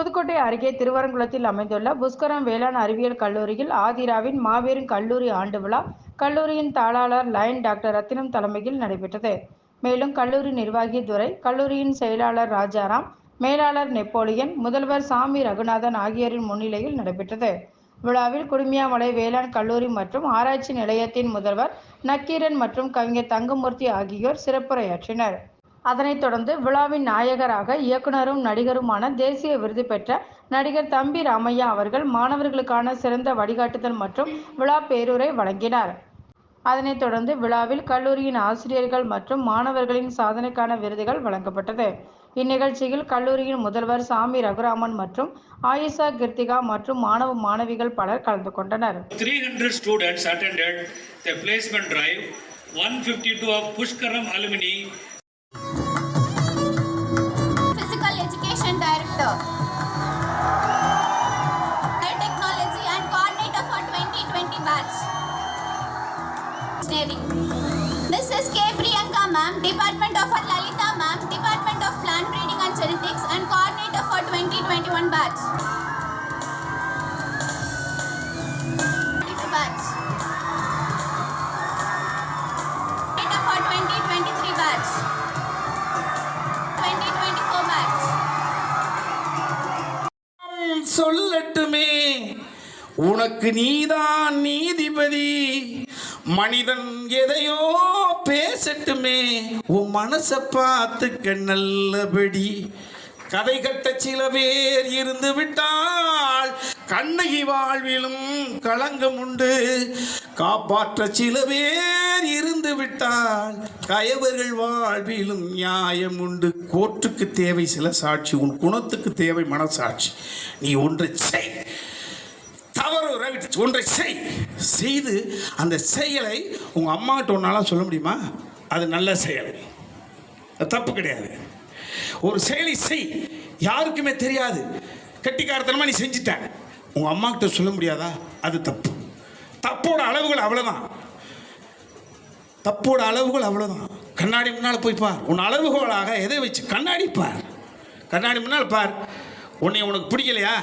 புதுக்கோட்டை அருகே திருவரங்குளத்தில் அமைந்துள்ள புஷ்கரம் வேளாண் அறிவியல் கல்லூரியில் ஆதிராவின் மாபெரும் கல்லூரி ஆண்டு விழா கல்லூரியின் தாளாளர் லயன் டாக்டர் ரத்தினம் தலைமையில் நடைபெற்றது. மேலும் கல்லூரி நிர்வாகி துரை கல்லூரியின் செயலாளர் ராஜாராம் மேலாளர் நெப்போலியன் முதல்வர் சாமி ரகுநாதன் ஆகியோரின் முன்னிலையில் நடைபெற்றது. விழாவில் குடுமியாமலை வேளாண் கல்லூரி மற்றும் ஆராய்ச்சி நிலையத்தின் முதல்வர் நக்கீரன் மற்றும் கவிஞர் தங்கமூர்த்தி ஆகியோர் சிறப்புரையாற்றினர். அதனைத் தொடர்ந்து விழாவின் நாயகராக இயக்குனரும் நடிகருமான தேசிய விருது பெற்ற நடிகர் தம்பி ராமையா அவர்கள் மாணவர்களுக்கான சிறந்த வழிகாட்டுதல் மற்றும் விழா பேரூரை வழங்கினார் அதனைத் தொடர்ந்து விழாவில் கல்லூரியின் ஆசிரியர்கள் மற்றும் மாணவர்களின் சாதனைக்கான விருதுகள் வழங்கப்பட்டது இந்நிகழ்ச்சியில் கல்லூரியின் முதல்வர் சாமி ரகுராமன் மற்றும் ஆயிஷா கிருத்திகா மற்றும் மாணவ மாணவிகள் பலர் கலந்து கொண்டனர் 300 students attended the placement drive. 152 of Pushkaram alumni சொல்லட்டுமே உனக்கு நீதான் நீதிபதி. மனிதன் எதையோ பேசட்டுமே. உன் மனசை பார்த்துக்க நல்லபடி. கதை கட்ட சில பேர் இருந்து விட்டால் கண்ணகி வாழ்விலும் களங்கம் உண்டு. காப்பாற்ற சில பேர் இரு விட்டால் கயவர்கள் வாழ்விலும் நியாயம் உண்டு. கோர்ட்டுக்கு தேவை சில சாட்சி உன் குணத்துக்கு தேவை மனசாட்சி. நீ ஒன்றை செய். தவறு ரைட் ஒன்றை செய். செய்து அந்த செயலை உங்கள் அம்மாட்ட ஒன்றாலாம் சொல்ல முடியுமா? அது நல்ல செயல். தப்பு கிடையாது. ஒரு செயலை செய். யாருக்குமே தெரியாது. கட்டிக்காரத்தனமாக நீ செஞ்சிட்ட. உங்கள் அம்மாக்கிட்ட சொல்ல முடியாதா? அது தப்பு. தப்போட அளவுகள் அவ்வளோதான் தப்போட அளவுகள் அவ்வளோதான் கண்ணாடி முன்னால் போய் பார். உன் அளவுகோலாக எதை வச்சு? கண்ணாடி பார். கண்ணாடி முன்னால் பார். உன்னை உனக்கு பிடிக்கலையா?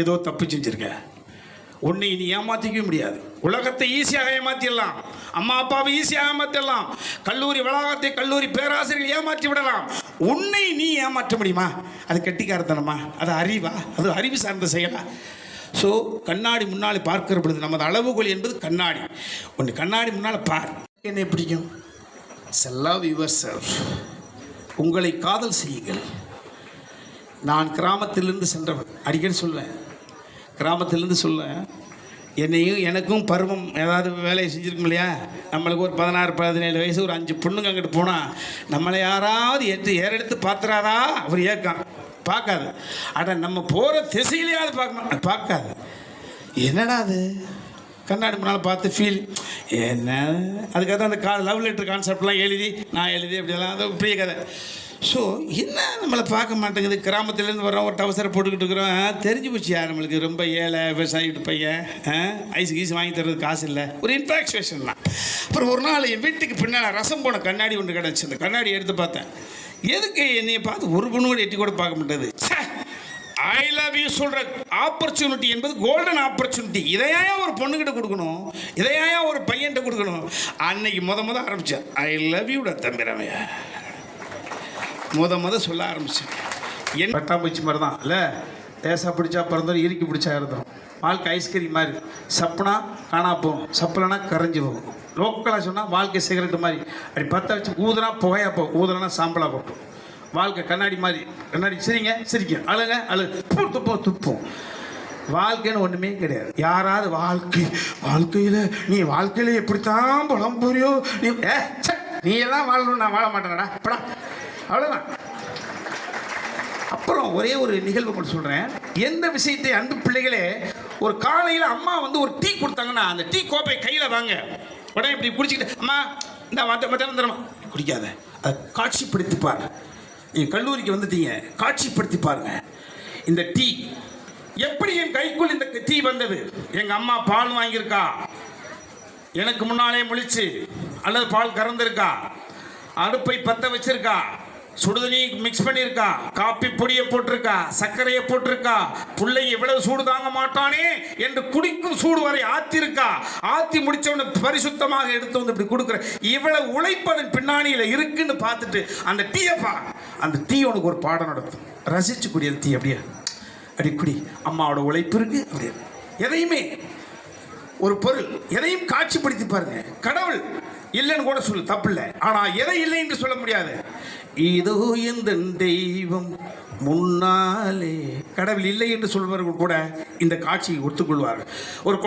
ஏதோ தப்பு செஞ்சிருக்க. உன்னை நீ ஏமாற்றிக்கவே முடியாது. உலகத்தை ஈஸியாக ஏமாற்றிடலாம் அம்மா அப்பாவை ஈஸியாக ஏமாற்றிடலாம் கல்லூரி வளாகத்தை கல்லூரி பேராசிரியர்கள் ஏமாற்றி விடலாம். உன்னை நீ ஏமாற்ற முடியுமா? அது கெட்டிக்காரத்தனமா? அது அறிவா? அது அறிவு சார்ந்த செயலா? ஸோ கண்ணாடி முன்னால் பார்க்கிற பொழுது நமது அளவுகோல் என்பது கண்ணாடி. ஒன்று கண்ணாடி முன்னால் பார். என்னை பிடிக்கும். லவ் யுவர் செல்ஃப் உங்களை காதல் செய்யுங்கள். நான் கிராமத்திலிருந்து சென்றவன். அடிக்கடி சொல்லுவேன் கிராமத்திலேருந்து சொல்லுவேன் என்னையும் எனக்கும் பருவம் ஏதாவது வேலையை செஞ்சுருக்கும் இல்லையா? நம்மளுக்கு ஒரு பதினாறு பதினேழு வயசு ஒரு அஞ்சு பொண்ணுங்க அங்கிட்டு போனால் நம்மளை யாராவது எடுத்து ஏறெடுத்து பார்த்துறாதா? அவர் ஏக்கம். பார்க்காது. அட நம்ம போகிற திசையிலேயாவது பார்க்கணும். பார்க்காது. என்னடா அது? கண்ணாடி முன்னால் பார்த்து ஃபீல் என்ன? அதுக்காக தான் அந்த கா லவ் லெட்டர் கான்செப்ட்லாம் எழுதி நான் எழுதி அப்படிலாம் அது பெரிய கதை. ஸோ என்ன நம்மளை பார்க்க மாட்டேங்குது? கிராமத்துலேருந்து வரோம் ஒரு டவசரை போட்டுக்கிட்டு இருக்கிறோம். தெரிஞ்சு போச்சு யார் நம்மளுக்கு? ரொம்ப ஏழை விவசாயி பையன். ஐஸ் கீஸ் வாங்கி தர்றது காசு இல்லை. ஒரு இன்ஃபாக்சுவேஷன் தான் அப்புறம் ஒரு நாள் என் வீட்டுக்கு பின்னால் ரசம் போன கண்ணாடி ஒன்று கிடச்சி அந்த கண்ணாடி எடுத்து பார்த்தேன். எதுக்கு என்னையை பார்த்து ஒரு பொண்ணு கூட எட்டி கூட பார்க்க மாட்டேது ஐ லவ் யூ சொல்கிற ஆப்பர்ச்சுனிட்டி என்பது கோல்டன் ஆப்பர்ச்சுனிட்டி இதையா ஒரு பொண்ணுகிட்ட கொடுக்கணும்? இதையா ஒரு பையன்கிட்ட கொடுக்கணும்? அன்னைக்கு முத முத ஆரம்பித்தேன் ஐ லவ் யூட தம்பிரமைய முத முத சொல்ல ஆரம்பித்தேன் என் பட்டாம்பூச்சி மாதிரி தான் இல்லை தேசா பிடிச்சா பிறந்தோம் இறுக்கி பிடிச்சா இருந்தோம் வாழ்க்கை ஐஸ்கிரீம் மாதிரி. சப்புனா காணா போகும். சப்பலனா கரைஞ்சி போகும். லோக்கலாக சொன்னால் வாழ்க்கை சிகரெட்டு மாதிரி. அப்படி பற்ற வச்சு ஊதுனா புகையா போகும். ஊதுனா சாம்பலாக போகும். வாழ்க்கை கண்ணாடி மாதிரி கண்ணாடி சிரிங்க சிரிக்கும் அழுங்க அழு. துப்போம் துப்போம் வாழ்க்கைன்னு ஒன்றுமே கிடையாது. யாராவது வாழ்க்கை வாழ்க்கையில் நீ வாழ்க்கையில் எப்படித்தான் புலம் புரியோ நீ ஏ நீ எல்லாம் வாழணும் நான் வாழ மாட்டேனடா. படா. அவ்வளோதான் அப்புறம் ஒரே ஒரு நிகழ்வு மட்டும் சொல்கிறேன் எந்த விஷயத்தை அன்பு பிள்ளைகளே ஒரு காலையில் அம்மா வந்து ஒரு டீ கொடுத்தாங்கன்னா அந்த டீ கோப்பை கையில் வாங்க. உடனே இப்படி குடிச்சிக்கிட்டு அம்மா இந்த மத்த மத்தியானம் தரமா? குடிக்காத. அதை காட்சிப்படுத்திப்பார். என் கல்லூரிக்கு வந்துட்டீங்க காட்சிப்படுத்தி பாருங்க. இந்த டீ எப்படி என் கைக்குள் இந்த டீ வந்தது? எங்கள் அம்மா பால் வாங்கியிருக்கா? எனக்கு முன்னாலே முழிச்சு அல்லது பால் கறந்திருக்கா? அடுப்பை பத்த வச்சிருக்கா? சுடுதண்ணி மிக்ஸ் பண்ணியிருக்கா. காப்பி பொடியை போட்டிருக்கா. சர்க்கரையை போட்டிருக்கா. பிள்ளை எவ்வளவு சூடு தாங்க மாட்டானே என்று குடிக்கும் சூடு வரை ஆத்திருக்கா. ஆத்தி முடிச்சவன பரிசுத்தமாக எடுத்து வந்து இப்படி கொடுக்குற இவ்வளவு உழைப்பதன் பின்னாணியில் இருக்குன்னு பார்த்துட்டு அந்த டீயப்பா அந்த டீ உனக்கு ஒரு பாடம் நடத்தும் ரசிச்சு குடி அந்த டீ அப்படியே. அப்படி குடி. அம்மாவோட உழைப்பு இருக்கு அப்படியே. எதையுமே. ஒரு பொருள். எதையும் காட்சிப்படுத்தி பாருங்க. கடவுள் இல்லைன்னு கூட சொல்லு தப்பு இல்லை. ஆனால் எதை இல்லை என்று சொல்ல முடியாது. இதோ எந்த தெய்வம் முன்னாலே. கடவுள் இல்லை என்று சொல்பவர்கள் கூட இந்த காட்சியை ஒத்துக்கொள்வார்கள். ஒரு